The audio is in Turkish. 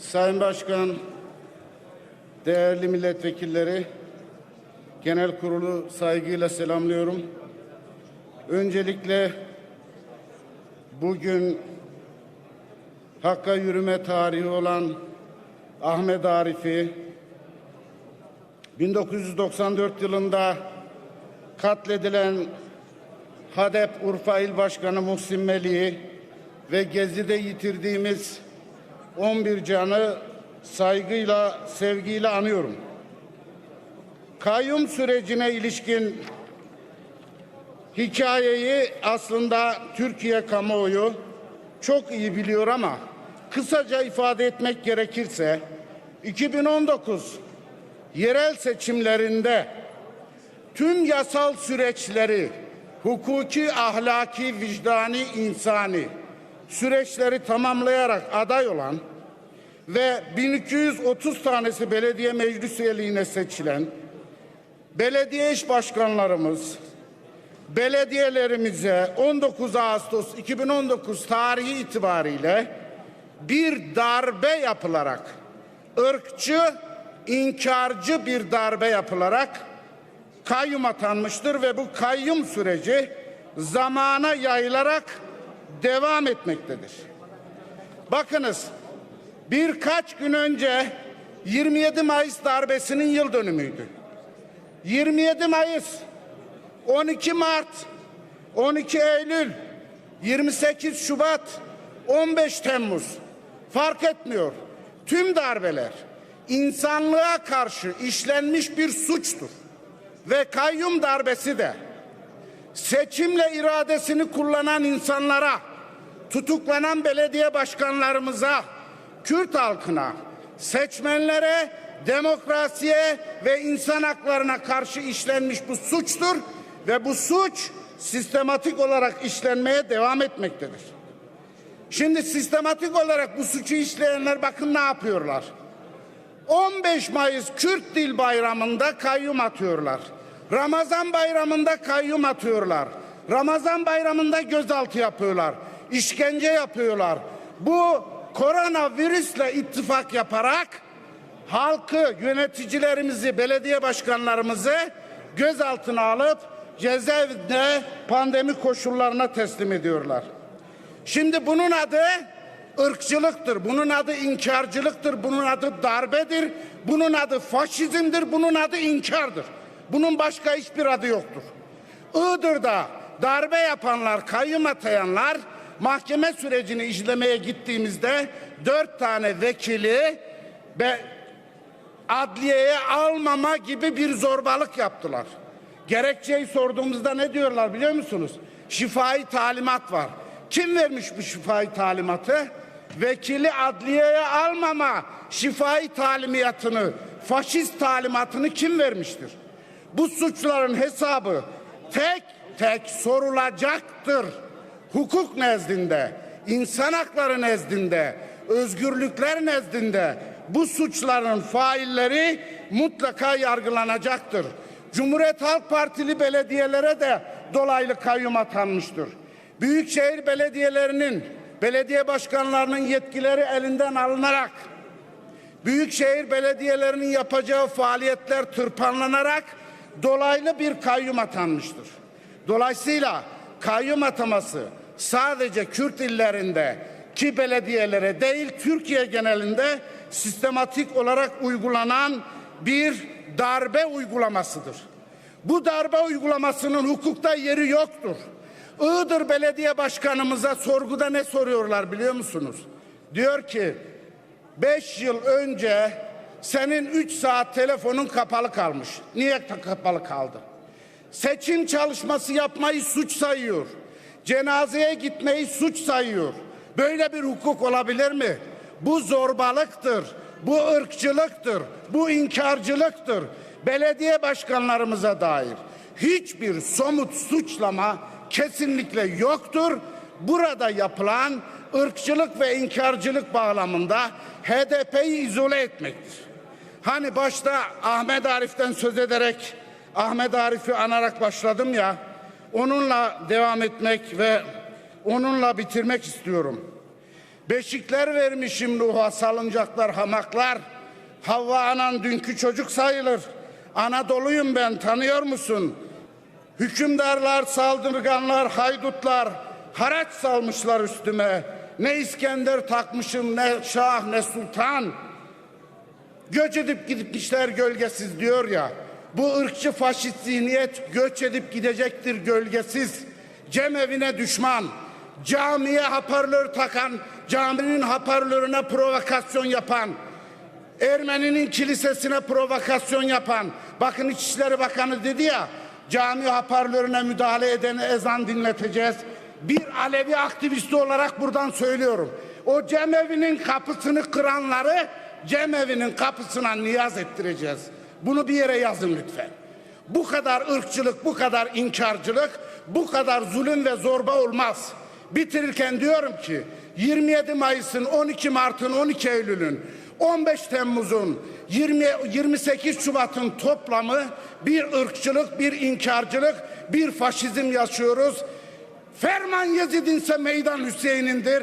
Sayın Başkan, değerli milletvekilleri, genel kurulu saygıyla selamlıyorum. Öncelikle bugün Hakka yürüme tarihi olan Ahmet Arif'i 1994 yılında katledilen HADEP Urfa İl Başkanı Muhsin Melih'i ve Gezi'de yitirdiğimiz 11 canı saygıyla, sevgiyle anıyorum. Kayyum sürecine ilişkin hikayeyi aslında Türkiye kamuoyu çok iyi biliyor ama kısaca ifade etmek gerekirse 2019 yerel seçimlerinde tüm yasal süreçleri hukuki, ahlaki, vicdani, insani süreçleri tamamlayarak aday olan ve 1230 tanesi belediye meclis üyeliğine seçilen belediye iş başkanlarımız belediyelerimize 19 Ağustos 2019 tarihi itibariyle bir darbe yapılarak ırkçı, inkarcı bir darbe yapılarak kayyum atanmıştır ve bu kayyum süreci zamana yayılarak devam etmektedir. Bakınız birkaç gün önce 27 Mayıs darbesinin yıl dönümüydü. 27 Mayıs, 12 Mart, 12 Eylül, 28 Şubat, 15 Temmuz fark etmiyor. Tüm darbeler insanlığa karşı işlenmiş bir suçtur. Ve kayyum darbesi de seçimle iradesini kullanan insanlara, tutuklanan belediye başkanlarımıza, Kürt halkına, seçmenlere, demokrasiye ve insan haklarına karşı işlenmiş bu suçtur ve bu suç sistematik olarak işlenmeye devam etmektedir. Şimdi sistematik olarak bu suçu işleyenler bakın ne yapıyorlar? 15 Mayıs Kürt Dil Bayramı'nda kayyum atıyorlar. Ramazan bayramında kayyum atıyorlar. Ramazan bayramında gözaltı yapıyorlar. İşkence yapıyorlar. Bu koronavirüsle ittifak yaparak halkı, yöneticilerimizi, belediye başkanlarımızı gözaltına alıp cezaevinde pandemi koşullarına teslim ediyorlar. Şimdi bunun adı ırkçılıktır, bunun adı inkarcılıktır, bunun adı darbedir, bunun adı faşizmdir, bunun adı inkardır. Bunun başka hiçbir adı yoktur. Iğdır'da darbe yapanlar, kayyum atayanlar mahkeme sürecini işlemeye gittiğimizde dört tane vekili ve adliyeye almama gibi bir zorbalık yaptılar. Gerekçeyi sorduğumuzda ne diyorlar biliyor musunuz? Şifai talimat var. Kim vermiş bu şifai talimatı? Vekili adliyeye almama şifai talimatını, faşist talimatını kim vermiştir? Bu suçların hesabı tek tek sorulacaktır. Hukuk nezdinde, insan hakları nezdinde, özgürlükler nezdinde bu suçların failleri mutlaka yargılanacaktır. Cumhuriyet Halk Partili belediyelere de dolaylı kayyum atanmıştır. Büyükşehir belediyelerinin, belediye başkanlarının yetkileri elinden alınarak, büyükşehir belediyelerinin yapacağı faaliyetler tırpanlanarak dolaylı bir kayyum atanmıştır. Dolayısıyla kayyum ataması sadece Kürt illerinde ki belediyelere değil Türkiye genelinde sistematik olarak uygulanan bir darbe uygulamasıdır. Bu darbe uygulamasının hukukta yeri yoktur. Iğdır Belediye Başkanımıza sorguda ne soruyorlar biliyor musunuz? Diyor ki 5 yıl önce senin 3 saat telefonun kapalı kalmış. Niye kapalı kaldı? Seçim çalışması yapmayı suç sayıyor. Cenazeye gitmeyi suç sayıyor. Böyle bir hukuk olabilir mi? Bu zorbalıktır. Bu ırkçılıktır. Bu inkarcılıktır. Belediye başkanlarımıza dair hiçbir somut suçlama kesinlikle yoktur. Burada yapılan ırkçılık ve inkarcılık bağlamında HDP'yi izole etmektir. Hani başta Ahmet Arif'ten söz ederek Ahmet Arif'i anarak başladım ya onunla devam etmek ve onunla bitirmek istiyorum. Beşikler vermişim Nuh'a salıncaklar, hamaklar. Havva anan dünkü çocuk sayılır. Anadolu'yum ben tanıyor musun? Hükümdarlar, saldırganlar, haydutlar haraç salmışlar üstüme. Ne İskender takmışım, ne şah, ne sultan. Göç edip gitmişler gölgesiz diyor ya. Bu ırkçı faşist zihniyet göç edip gidecektir gölgesiz. Cemevine düşman, camiye hoparlör takan, caminin hoparlörüne provokasyon yapan, Ermeninin kilisesine provokasyon yapan, bakın İçişleri Bakanı dedi ya, cami hoparlörüne müdahale edene ezan dinleteceğiz. Bir Alevi aktivisti olarak buradan söylüyorum. O cemevinin kapısını kıranları cemevinin kapısına niyaz ettireceğiz. Bunu bir yere yazın lütfen. Bu kadar ırkçılık, bu kadar inkarcılık, bu kadar zulüm ve zorba olmaz. Bitirirken diyorum ki 27 Mayıs'ın, 12 Mart'ın, 12 Eylül'ün 15 Temmuz'un 20, 28 Şubat'ın toplamı bir ırkçılık, bir inkarcılık, bir faşizm yaşıyoruz. Ferman Yezid'inse meydan Hüseyin'indir.